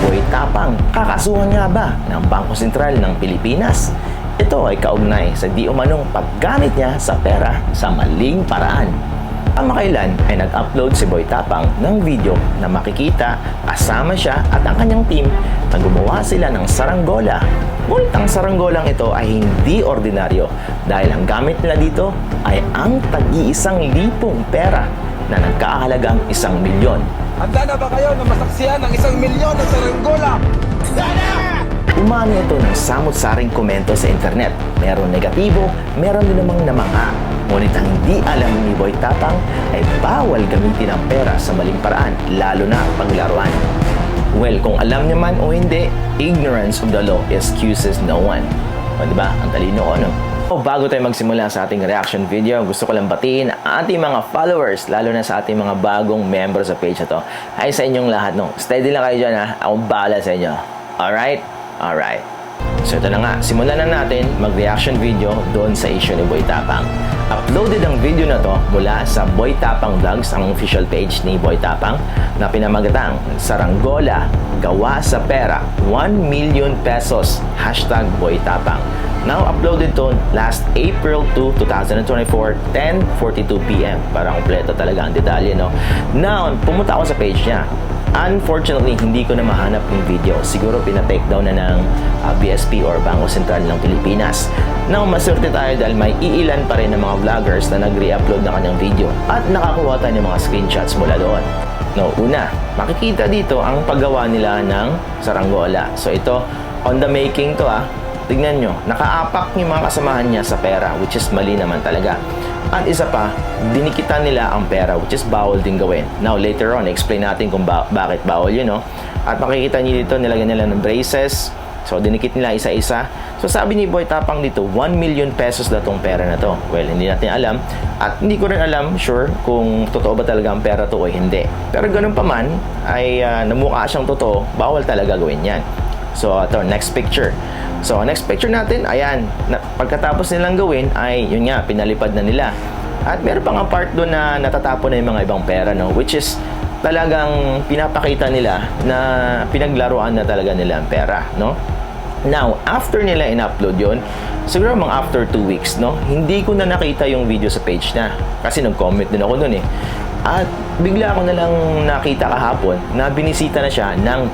Boy Tapang, kakasuhan nga ba ng Bangko Sentral ng Pilipinas? Ito ay kaugnay sa di umanong paggamit niya sa pera sa maling paraan. Kamakailan ay nag-upload si Boy Tapang ng video na makikita kasama siya at ang kanyang team na gumawa sila ng saranggola. Ngunit ang saranggolang ito ay hindi ordinaryo dahil ang gamit nila dito ay ang tag-iisang lipong pera na nagkakahalagang isang milyon. Handa na ba kayo na masaksiyan ng isang milyon na saranggola? Umano ito ng samot-saring komento sa internet. Meron negatibo, meron din namang namanga. Ngunit ang hindi alam ni Boy Tapang ay bawal gamitin ang pera sa maling paraan, lalo na paglaruan. Well, kung alam niya man o hindi, ignorance of the law excuses no one. O, di ba? Ang talino ko, no? O, bago tayo magsimula sa ating reaction video, gusto ko lang batiin ating mga followers, lalo na sa ating mga bagong member sa page na to. Ay sa inyong lahat, no? Steady lang kayo dyan, ha? Akong bahala sa inyo. Alright? Alright. So ito na nga, simulan na natin mag-reaction video doon sa issue ni Boy Tapang. Uploaded ang video na to mula sa Boy Tapang Vlogs, ang official page ni Boy Tapang, na pinamagatang Saranggola, Gawa sa Pera, 1 million pesos, hashtag Boy Tapang. Now, uploaded to last April 2, 2024, 10.42pm. Para kompleto talaga ang detalye, no? Now, pumunta ako sa page niya. Unfortunately, hindi ko na mahanap yung video. Siguro pinatake down na ng uh, BSP or Bangko Sentral ng Pilipinas. Now, maswerte tayo dahil may iilan pa rin ng mga vloggers na nag-re-upload ng kanyang video at nakakuha tayo ng mga screenshots mula doon. No, una, makikita dito ang paggawa nila ng saranggola. So ito, on the making to ah. Tignan nyo, nakaapak yung mga kasamahan niya sa pera, which is mali naman talaga. At isa pa, dinikitan nila ang pera, which is bawal din gawin. Now, later on, explain natin kung ba- bakit bawal yun, no? At makikita niyo dito, nilagyan nila ng braces. So, dinikit nila isa-isa. So, sabi ni Boy Tapang dito, 1 million pesos na tong pera na to. Well, hindi natin alam. At hindi ko rin alam, sure, kung totoo ba talaga ang pera to o hindi. Pero ganun pa man, ay ah, namukha siyang totoo, bawal talaga gawin yan. So, ito, next picture. So, next picture natin, ayan, na, pagkatapos nilang gawin, ay, yun nga, pinalipad na nila. At meron pang part doon na natatapon na yung mga ibang pera, no? Which is, talagang pinapakita nila na pinaglaruan na talaga nila ang pera, no? Now, after nila in-upload yon, siguro mga after 2 weeks, no? Hindi ko na nakita yung video sa page na. Kasi nag-comment din ako dun eh. At bigla ko na lang nakita kahapon na binisita na siya ng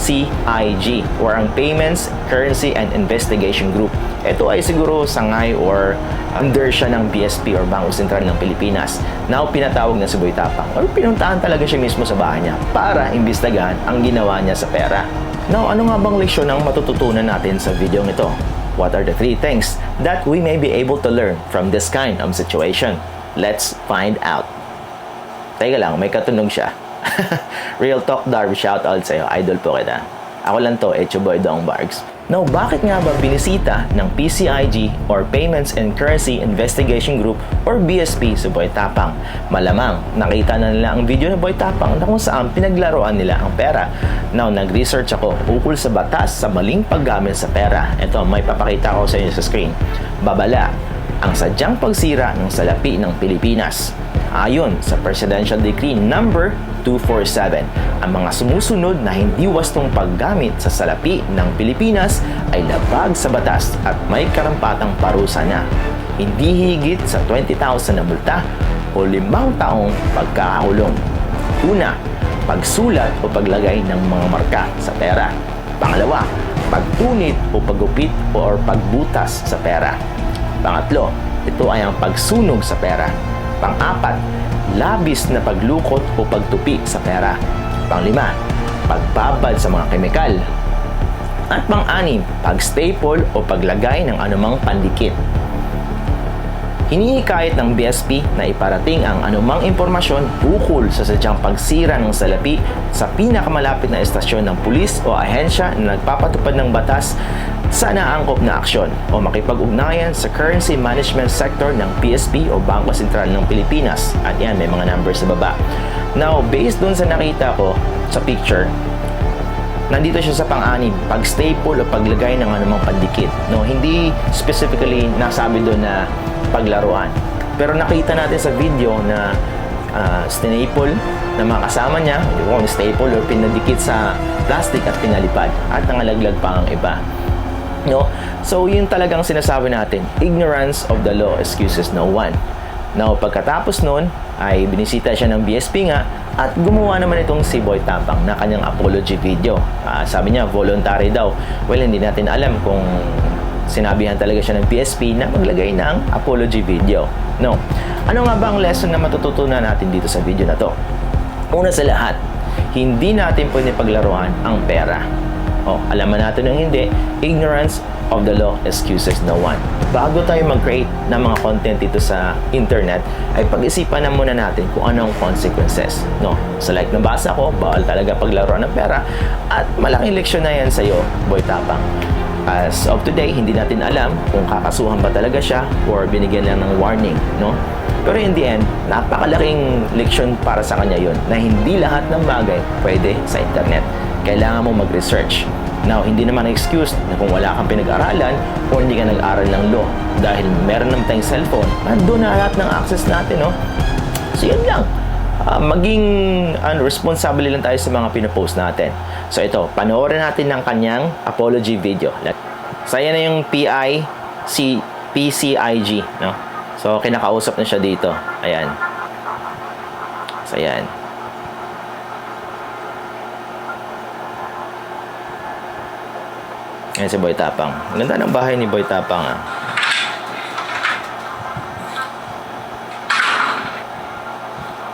PCIG or ang Payments, Currency and Investigation Group. Ito ay siguro sangay or under siya ng BSP or Bangko Sentral ng Pilipinas. Now, pinatawag na si Boy Tapang or pinuntahan talaga siya mismo sa bahay niya para imbestigahan ang ginawa niya sa pera. Now, ano nga bang leksyon ang matututunan natin sa video ito? What are the three things that we may be able to learn from this kind of situation? Let's find out. Teka lang, may katunog siya. Real Talk Darby, shout out sa'yo. Idol po kita. Ako lang to, Echo Boy Dong Barks. Now, bakit nga ba binisita ng PCIG or Payments and Currency Investigation Group or BSP si Boy Tapang? Malamang, nakita na nila ang video ni Boy Tapang na kung saan pinaglaruan nila ang pera. Now, nag-research ako ukol sa batas sa maling paggamit sa pera. Ito, may papakita ko sa inyo sa screen. Babala, ang sadyang pagsira ng salapi ng Pilipinas. Ayon sa Presidential Decree Number 247, ang mga sumusunod na hindi wastong paggamit sa salapi ng Pilipinas ay labag sa batas at may karampatang parusa na. Hindi higit sa 20,000 na multa o limang taong pagkakakulong. Una, pagsulat o paglagay ng mga marka sa pera. Pangalawa, pagpunit o paggupit or pagbutas sa pera. Pangatlo, ito ay ang pagsunog sa pera. Pang-apat, labis na paglukot o pagtupi sa pera. Panglima, pagbabad sa mga kemikal. At pang-anim, pag-staple o paglagay ng anumang pandikit. Hinihikayat ng BSP na iparating ang anumang impormasyon ukol sa sadyang pagsira ng salapi sa pinakamalapit na estasyon ng pulis o ahensya na nagpapatupad ng batas sa naangkop na aksyon o makipag-ugnayan sa currency management sector ng PSP o Bangko Sentral ng Pilipinas. At yan, may mga numbers sa baba. Now, based dun sa nakita ko sa picture, nandito siya sa pang-anim, pag-staple o paglagay ng anumang pandikit. No, hindi specifically nasabi doon na paglaruan. Pero nakita natin sa video na ah, staple na mga kasama niya, hindi ko staple or pinadikit sa plastic at pinalipad at nangalaglag pa ang iba. No? So, yun talagang sinasabi natin, ignorance of the law excuses no one. Now, pagkatapos nun, ay binisita siya ng BSP nga at gumawa naman itong si Boy Tapang na kanyang apology video. Ah, sabi niya, voluntary daw. Well, hindi natin alam kung sinabihan talaga siya ng PSP na maglagay ng apology video. No. Ano nga ba ang lesson na matututunan natin dito sa video na to? Una sa lahat, hindi natin pwede paglaruan ang pera. O, alaman natin ng hindi, ignorance of the law excuses no one. Bago tayo mag-create ng mga content dito sa internet, ay pag-isipan na muna natin kung anong consequences. No? So like nabasa ko, bawal talaga paglaruan ng pera at malaking leksyon na yan sa'yo, boy tapang. As of today, hindi natin alam kung kakasuhan ba talaga siya or binigyan lang ng warning, no? Pero in the end, napakalaking leksyon para sa kanya yun na hindi lahat ng bagay pwede sa internet. Kailangan mo mag-research. Now, hindi naman excuse na kung wala kang pinag-aralan o hindi ka nag-aral ng law. Dahil meron naman tayong cellphone, nandun na lahat ng access natin, no? So, yun lang. Ah, maging ano, responsable lang tayo sa mga pinopost natin. So ito, panoorin natin ng kanyang apology video. So na yung PI si PCIG, no? So kinakausap na siya dito. Ayan. So ayan. Ayan si Boy Tapang. Ang ganda ng bahay ni Boy Tapang, ah.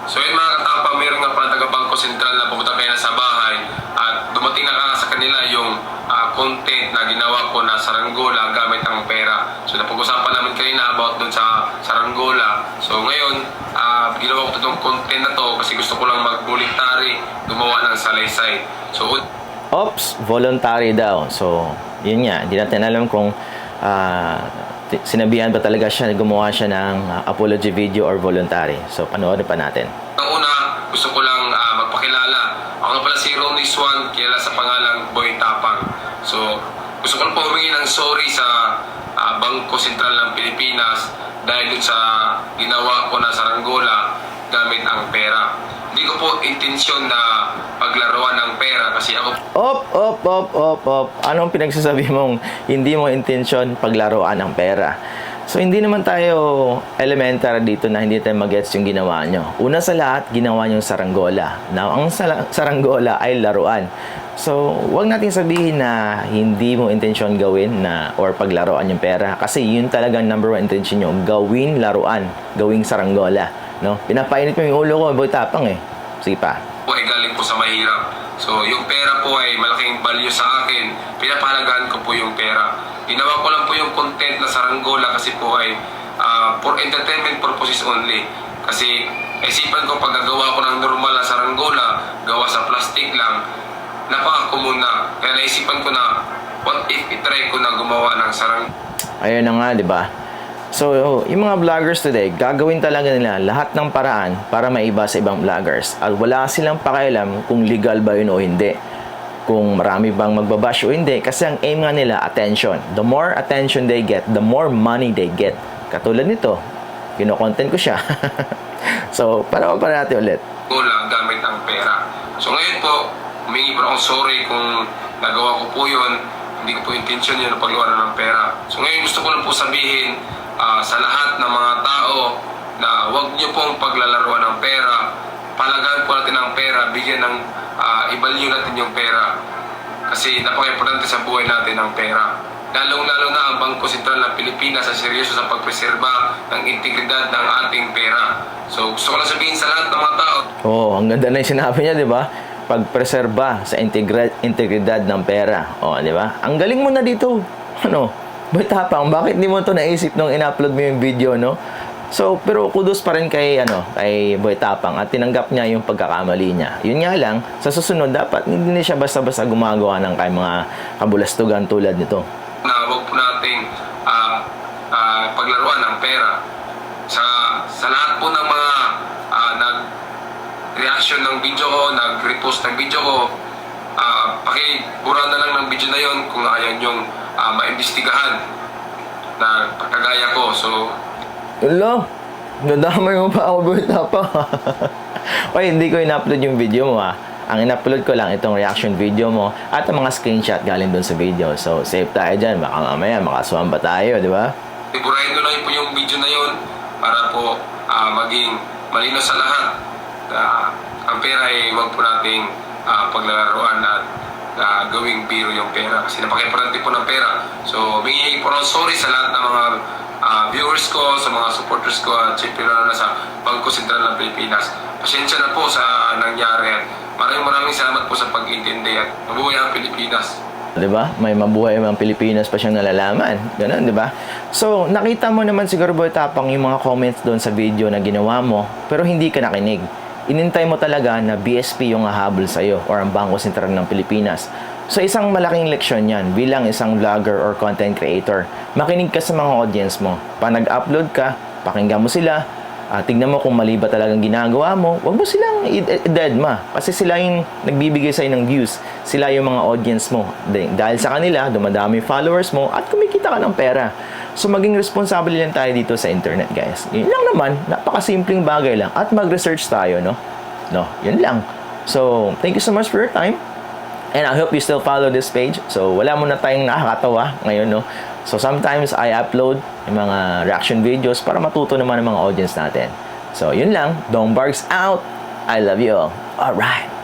So yun mga katapang, meron nga pala taga Bangko Sentral na pumunta kayo na sa bahay at dumating na nga sa kanila yung ah, content na ginawa ko na saranggola gamit ang namin kanina about dun sa saranggola. So ngayon, ah, ginawa ko itong content na to kasi gusto ko lang mag-voluntary gumawa ng salaysay. So Ops, voluntary daw. So, yun nga, hindi natin alam kung t- sinabihan ba talaga siya, gumawa siya ng ah, apology video or voluntary. So, panoorin pa natin. Ang una, gusto ko lang ah, magpakilala. Ako nga pala si Ronnie Swan, kilala sa pangalang Boy Tapang. So, gusto ko lang po humingi ng sorry sa ah, Bangko Sentral ng Pilipinas dahil dun sa ginawa ko na saranggola gamit ang pera. Hindi ko po intensyon na paglaruan ng pera kasi ako Op, op, op, op, op. Anong pinagsasabi mong hindi mo intensyon paglaruan ang pera? So, hindi naman tayo elementary dito na hindi tayo magets yung ginawa nyo. Una sa lahat, ginawa nyo saranggola. Now, ang saranggola ay laruan. So, wag natin sabihin na hindi mo intensyon gawin na or paglaruan yung pera. Kasi yun talagang number one intention nyo. Gawin laruan. Gawing saranggola. No? Pinapainit mo yung ulo ko, boy tapang eh. Sige pa. po ay galing po sa mahirap. So, yung pera po ay malaking value sa akin. Pinapahalagaan ko po yung pera. Ginawa ko lang po yung content na saranggola kasi po ay ah, for entertainment purposes only. Kasi isipan ko pag gagawa ko ng normal na saranggola, gawa sa plastic lang, napaka-common na. Kaya naisipan ko na, what if itry ko na gumawa ng sarang Ayun na nga, di ba? So, yung mga vloggers today, gagawin talaga nila lahat ng paraan para maiba sa ibang vloggers. At wala silang pakialam kung legal ba yun o hindi. Kung marami bang magbabash o hindi. Kasi ang aim nga nila, attention. The more attention they get, the more money they get. Katulad nito, kino-content ko siya. so, para pa natin ulit. gola gamit ang pera. So ngayon po, humingi po akong sorry kung nagawa ko po yun. Hindi ko po intention yun na paglawanan ng pera. So ngayon gusto ko lang po sabihin ah, sa lahat ng mga tao na huwag niyo pong paglalaruan ng pera. Palagaan po natin ang pera, bigyan ng uh, i-value natin yung pera. Kasi napaka-importante sa buhay natin ang pera. Lalong-lalo na ang Bangko Sentral ng Pilipinas ay seryoso sa pagpreserba ng integridad ng ating pera. So gusto ko lang sabihin sa lahat ng mga tao, Oo, oh, ang ganda na yung sinabi niya, di ba? Pagpreserba sa integra- integridad ng pera. O, di ba? Ang galing mo na dito. Ano? Boy Tapang, bakit di mo to naisip nung in-upload mo yung video, no? So, pero kudos pa rin kay, ano, kay Boy Tapang at tinanggap niya yung pagkakamali niya. Yun nga lang, sa susunod, dapat hindi siya basta-basta gumagawa ng kay mga kabulastugan tulad nito. na huwag po nating ah, ah, paglaruan ng pera. Sa, sa lahat po ng mga ah, nag-reaction ng video ko, nag-repost ng video ko, ah, pakibura na lang ng video na yon kung ayaw nyong ah, maimbestigahan na pagkagaya ko. So, Ulo, Nadamay mo pa ako, boy, tapa. Oy, hindi ko in-upload yung video mo, ah. Ang in-upload ko lang itong reaction video mo at ang mga screenshot galing doon sa video. So, safe tayo dyan. Baka mamaya makasuhan pa tayo, di ba? Sigurahin ko lang po yung video na yon para po ah, maging malino sa lahat na ang pera ay huwag po nating ah, paglalaroan at ah, gawing biro yung pera kasi napaka-importante po ng pera. So, humingi po ng sorry sa lahat ng mga ah, viewers ko, sa mga supporters ko at syempre lalo na sa Bangko Sentral ng Pilipinas. Pasensya na po sa nangyari at maraming maraming salamat po sa pag-intindi at mabuhay ang Pilipinas. 'di ba? May mabuhay ang Pilipinas pa siyang nalalaman. Ganun, 'di ba? So, nakita mo naman siguro boy tapang yung mga comments doon sa video na ginawa mo, pero hindi ka nakinig. Inintay mo talaga na BSP yung hahabol sa iyo or ang Bangko Sentral ng Pilipinas. So, isang malaking leksyon yan bilang isang vlogger or content creator. Makinig ka sa mga audience mo. Pa nag-upload ka, pakinggan mo sila, Ah, tignan mo kung mali ba talagang ginagawa mo, wag mo silang i- i- dead ma. Kasi sila yung nagbibigay sa'yo ng views. Sila yung mga audience mo. Dahil sa kanila, dumadami followers mo at kumikita ka ng pera. So, maging responsable lang tayo dito sa internet, guys. Yun lang naman, napakasimpleng bagay lang. At mag-research tayo, no? No, yun lang. So, thank you so much for your time. And I hope you still follow this page. So, wala mo na tayong nakakatawa ngayon, no? So, sometimes I upload yung mga reaction videos para matuto naman ng mga audience natin. So, yun lang. Dong Barks out. I love you all. Alright.